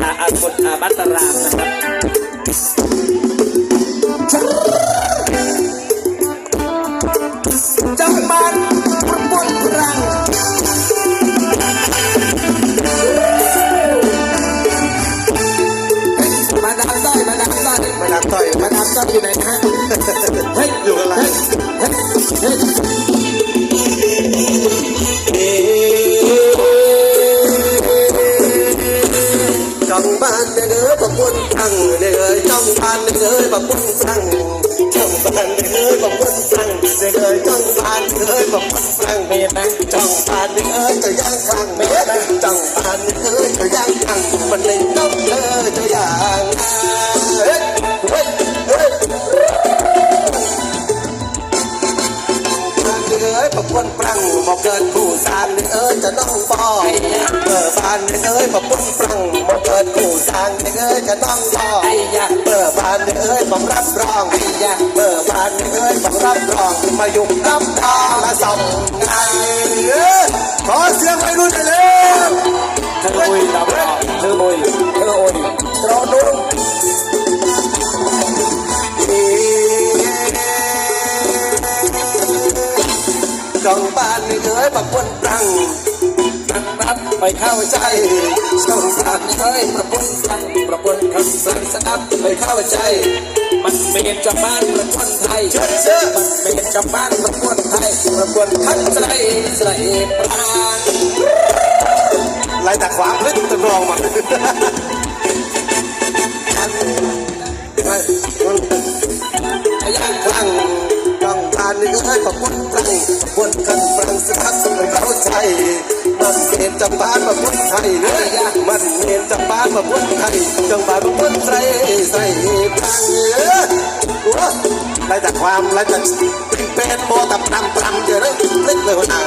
ราอาบุตรอาบัตรามนะครับจังบันประปนพรังมาดามต้อยมาดามต้อยมาดามต้อยมาดามต้อยอยู่ไหนฮะเฮ้ยอยู่กับอะไรเฮ้ยเฮ้ยเฮ้ย ปานเด้อปะปุ่นฟังเด้อจ้องปานเด้อปะปุ่นฟังจ้องปานเด้อปะปุ่นฟังเด้อจ้องปานเด้อปะปุ่นฟังเมียนะจ้องปานเด้อจะย่างฟังเด้อจ้องปานเด้อจะย่างฟังมันเลยต้องเด้อจะย่าง ปรังบอกเกินผู้สานเอ้ยจะน้องบอยเปิดบ้านเอ้ยปะปนปรังบอกเกินผู้สานเอ้ยจะน้องบอยเปิดบ้านเอ้ยบอกรับรองเปิดบ้านเอ้ยบอกรับรองมายุ่งรับทางละสองงานเอ้ยขอเสียงไปรุ่นเลยเธอโอยดาวเธอโอยเธอโอยรอดู จ้องบ้านเอ้ยปะปนปรังนับไปเข้าใจช่องสามเอ้ยประปุนฟังประปุนคำสั่งสนับไปเข้าใจ มันเป็นจากบ้านประปุนไทยเชื่อเชื่อมันเป็นจากบ้านประปุนไทยประปุนทันใจใส่ปรางไล่แต่ขวางลึกตะกรองมัน ทานนี่ก็ให้ขอบคุณครั้งควรกันฟรังสครับสมัยเข้าใจมันเห็นจะบ้านมาพุทธไทยเลยมันเห็นจะบ้านมาพุทธไทยจังบ้านมาพุทธไทยใส่พังเออไรแต่ความไรแต่เป็นโมตับตำตำเจอแล้วเล็กเลยหัวหน้